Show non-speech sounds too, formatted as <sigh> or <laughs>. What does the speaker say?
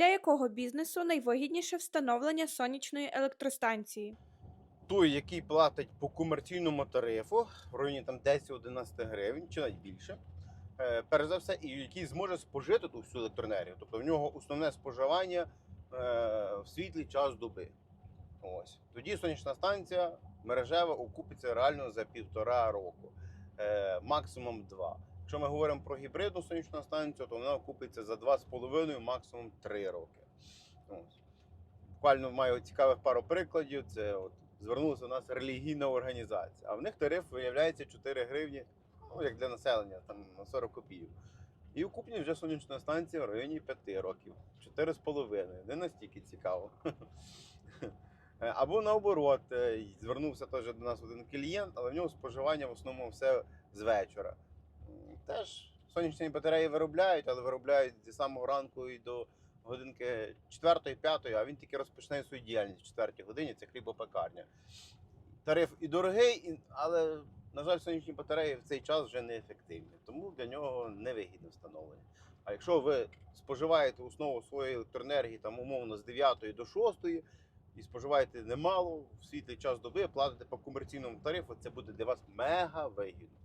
Для якого бізнесу найвигідніше встановлення сонячної електростанції? той, який платить по комерційному тарифу в районі там 10-11 гривень чи навіть більше. е, Перш за все, і який зможе спожити ту всю електроенергію. Тобто в нього основне споживання е, в світлий час доби. Ось. Тоді сонячна станція мережева окупиться реально за півтора року, е, максимум два. Якщо ми говоримо про гібридну сонячну станцію, то вона окупиться за 2,5, максимум 3 роки. Ось. Буквально маю цікавих пару прикладів. Це от звернулася до нас релігійна організація, а в них тариф виявляється 4 гривні, ну як для населення, там на 40 копійок. І окупні вже сонячна станція в районі 5 років, 4,5. Не настільки цікаво. <laughs> Або наоборот, е, звернувся теж до нас один клієнт, але в нього споживання в основному все з вечора. Теж сонячні батареї виробляють, але виробляють зі самого ранку і до годинки 4-5, а він тільки розпочне свою діяльність в 4 годині, це хлібопекарня. Тариф і дорогий, але, на жаль, сонячні батареї в цей час вже неефективні, тому для нього невигідне встановлення. А якщо ви споживаєте основу своєї електроенергії там умовно з 9 до 6 і споживаєте немало в світлий час доби, платите по комерційному тарифу, це буде для вас мега вигідно.